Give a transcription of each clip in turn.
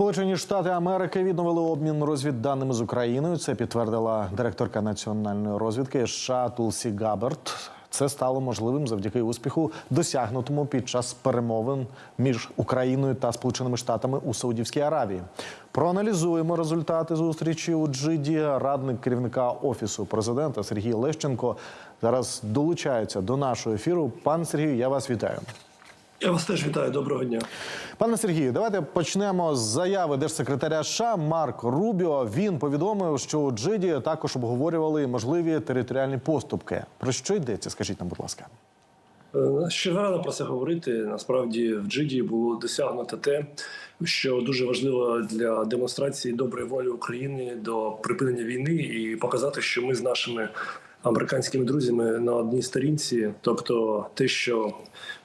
Сполучені Штати Америки відновили обмін розвідданими з Україною. Це підтвердила директорка національної розвідки США Тулсі Габерт. Це стало можливим завдяки успіху, досягнутому під час перемовин між Україною та Сполученими Штатами у Саудівській Аравії. Проаналізуємо результати зустрічі у Джиді. Радник керівника офісу президента Сергій Лещенко зараз долучається до нашого ефіру. Пан Сергію, я вас вітаю. Я вас теж вітаю. Доброго дня. Пане Сергію, давайте почнемо з заяви держсекретаря США Марк Рубіо. Він повідомив, що у Джиді також обговорювали можливі територіальні поступки. Про що йдеться? Скажіть нам, будь ласка. Е, Ще рано про це говорити. Насправді в Джиді було досягнуто те, що дуже важливо для демонстрації доброї волі України до припинення війни і показати, що ми з нашими американськими друзями на одній сторінці, тобто те, що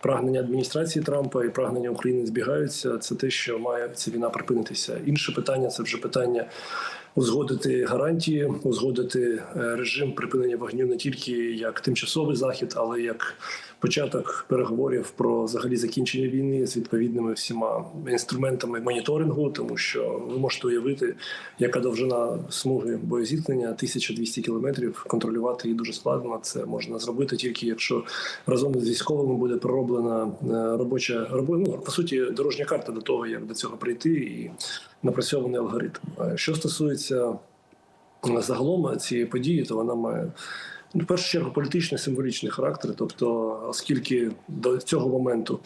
прагнення адміністрації Трампа і прагнення України збігаються, це те, що має ця війна припинитися. Інше питання це вже питання. Узгодити гарантії, узгодити е, режим припинення вогню не тільки як тимчасовий захід, але як початок переговорів про взагалі закінчення війни з відповідними всіма інструментами моніторингу, тому що ви можете уявити, яка довжина смуги боєзіткнення 1200 кілометрів. Контролювати її дуже складно. Це можна зробити тільки якщо разом з військовими буде пророблена е, робоча робо- ну, по суті дорожня карта до того, як до цього прийти, і напрацьований алгоритм. Е, Що стосується е, загалом цієї події, то вона має ну, в першу чергу політичний символічний характер. Тобто, оскільки до цього моменту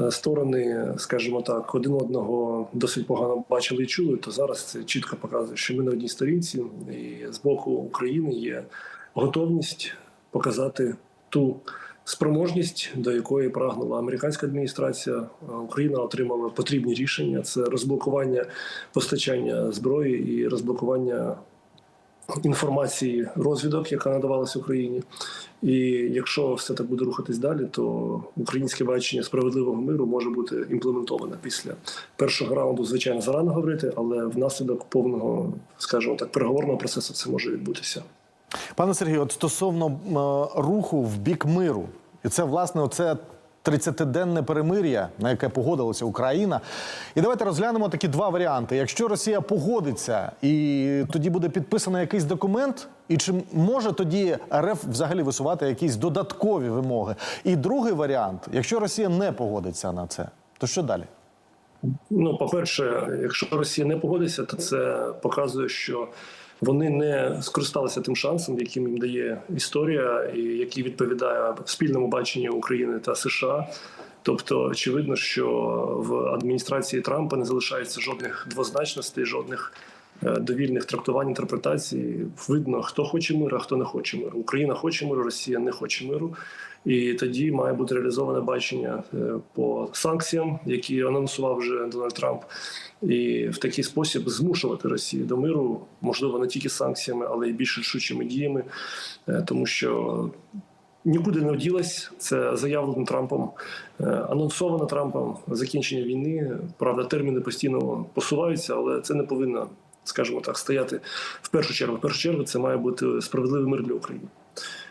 е, сторони, скажімо так, один одного досить погано бачили і чули, то зараз це чітко показує, що ми на одній сторінці, і з боку України є готовність показати ту. Спроможність, до якої прагнула американська адміністрація, Україна отримала потрібні рішення: це розблокування постачання зброї і розблокування інформації розвідок, яка надавалась Україні. І якщо все так буде рухатись далі, то українське бачення справедливого миру може бути імплементоване після першого раунду. Звичайно, зарано говорити, але внаслідок повного, скажімо так, переговорного процесу це може відбутися. Пане Сергію, от стосовно е, руху в бік миру, і це власне оце 30-денне перемир'я, на яке погодилася Україна. І давайте розглянемо такі два варіанти. Якщо Росія погодиться, і тоді буде підписано якийсь документ, і чи може тоді РФ взагалі висувати якісь додаткові вимоги? І другий варіант, якщо Росія не погодиться на це, то що далі? Ну, по-перше, якщо Росія не погодиться, то це показує, що вони не скористалися тим шансом, яким їм дає історія, і який відповідає спільному баченню України та США. Тобто, очевидно, що в адміністрації Трампа не залишається жодних двозначностей, жодних довільних трактувань інтерпретацій. Видно, хто хоче миру, а хто не хоче миру. Україна хоче миру, Росія не хоче миру. І тоді має бути реалізоване бачення е, по санкціям, які анонсував вже Дональд Трамп, і в такий спосіб змушувати Росію до миру, можливо, не тільки санкціями, але й більш рішучими діями, е, тому що. Нікуди не вділась. Це заявлено Трампом, е, анонсовано Трампом закінчення війни. Правда, терміни постійно посуваються, але це не повинно, скажімо так, стояти в першу чергу. В першу чергу це має бути справедливий мир для України.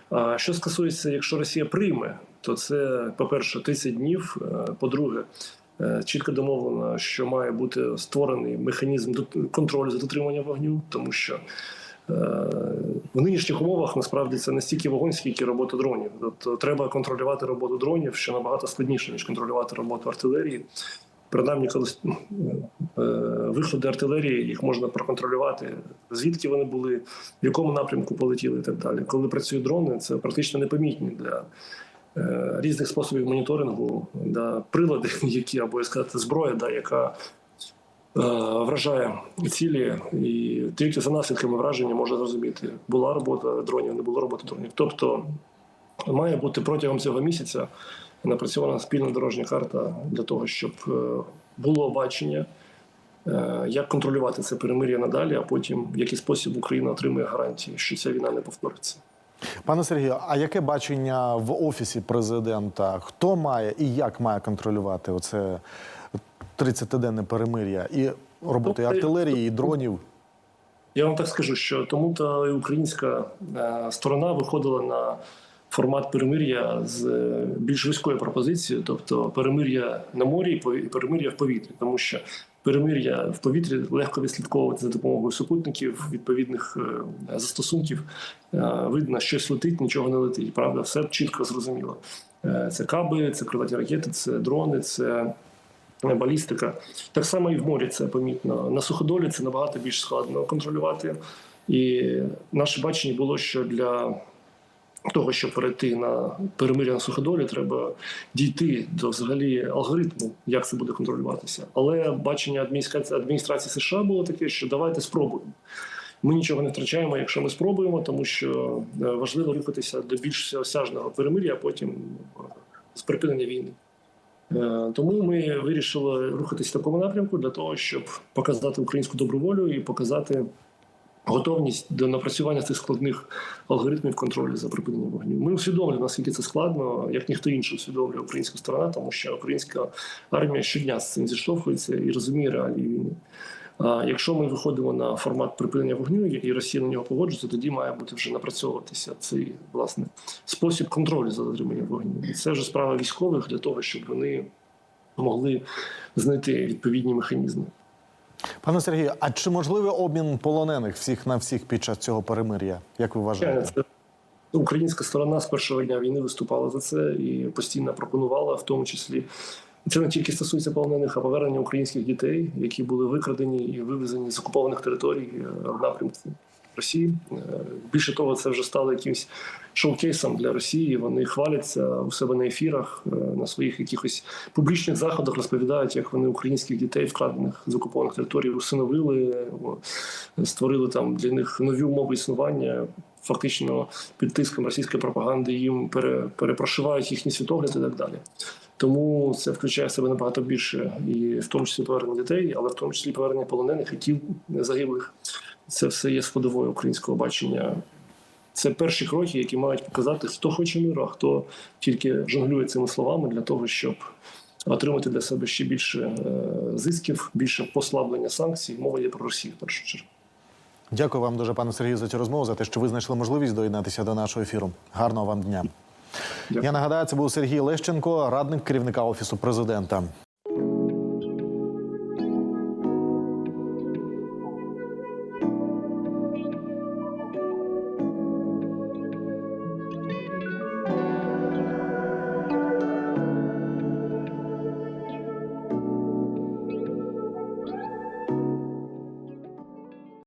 А що стосується, якщо Росія прийме, то це, по-перше, 30 днів. Е, По-друге, е, чітко домовлено, що має бути створений механізм контролю за дотриманням вогню, тому що е, в нинішніх умовах насправді це не стільки вогонь, скільки робота дронів. Тобто треба контролювати роботу дронів, що набагато складніше ніж контролювати роботу артилерії. Принаймні, коли е, виходи артилерії їх можна проконтролювати, звідки вони були, в якому напрямку полетіли і так далі. Коли працюють дрони, це практично непомітні для е, різних способів моніторингу, да, прилади, які або сказати, зброя, да, яка е, вражає цілі, і тільки за наслідками враження можна зрозуміти, була робота дронів, не було роботи дронів. Тобто має бути протягом цього місяця напрацьована спільна дорожня карта для того, щоб е, було бачення, е, як контролювати це перемир'я надалі, а потім в який спосіб Україна отримує гарантії, що ця війна не повториться. Пане Сергію, а яке бачення в офісі президента? Хто має і як має контролювати оце 30-денне перемир'я і роботи Ну, артилерії, і дронів? Я вам так скажу, що тому та українська е, сторона виходила на формат перемир'я з е, більш вузькою пропозицією, тобто перемир'я на морі і перемир'я в повітрі, тому що перемир'я в повітрі легко відслідковувати за допомогою супутників, відповідних е, застосунків. Е, Видно, щось летить, нічого не летить. Правда, все чітко зрозуміло. Це каби, це крилаті ракети, це дрони, це балістика. Так само і в морі це помітно. На суходолі це набагато більш складно контролювати. І наше бачення було, що для того, щоб перейти на перемир'я на суходолі, треба дійти до взагалі алгоритму, як це буде контролюватися. Але бачення адміністрації, адміністрації США було таке, що давайте спробуємо. Ми нічого не втрачаємо, якщо ми спробуємо, тому що е, важливо рухатися до більш всеосяжного перемир'я, а потім е, з припинення війни. Е, Тому ми вирішили рухатись в такому напрямку для того, щоб показати українську добру волю і показати готовність до напрацювання цих складних алгоритмів контролю за припиненням вогню. Ми усвідомлюємо, наскільки це складно, як ніхто інший усвідомлює українська сторона, тому що українська армія щодня з цим зіштовхується і розуміє реалії війни. Якщо ми виходимо на формат припинення вогню, і Росія на нього погоджується, тоді має бути вже напрацьовуватися цей власне спосіб контролю за дотриманням вогню. І це вже справа військових для того, щоб вони могли знайти відповідні механізми. Пане Сергію, а чи можливий обмін полонених всіх на всіх під час цього перемир'я? Як ви вважаєте? Українська сторона з першого дня війни виступала за це і постійно пропонувала, в тому числі. Це не тільки стосується полонених, а повернення українських дітей, які були викрадені і вивезені з окупованих територій е, в напрямку Росії. Е, Більше того, це вже стало якимось шоукейсом для Росії. Вони хваляться у себе на ефірах, е, на своїх якихось публічних заходах розповідають, як вони українських дітей, вкрадених з окупованих територій, усиновили, створили там для них нові умови існування. Фактично під тиском російської пропаганди їм пере, перепрошивають їхній світогляд і так далі. Тому це включає в себе набагато більше, і в тому числі повернення дітей, але в тому числі повернення полонених і тіл загиблих. Це все є складовою українського бачення. Це перші кроки, які мають показати, хто хоче миру, а хто тільки жонглює цими словами для того, щоб отримати для себе ще більше е, зисків, більше послаблення санкцій. Мова є про Росію в першу чергу. Дякую вам дуже, пане Сергію, за цю розмову, за те, що ви знайшли можливість доєднатися до нашого ефіру. Гарного вам дня. Дякую. Я нагадаю, це був Сергій Лещенко, радник керівника офісу президента.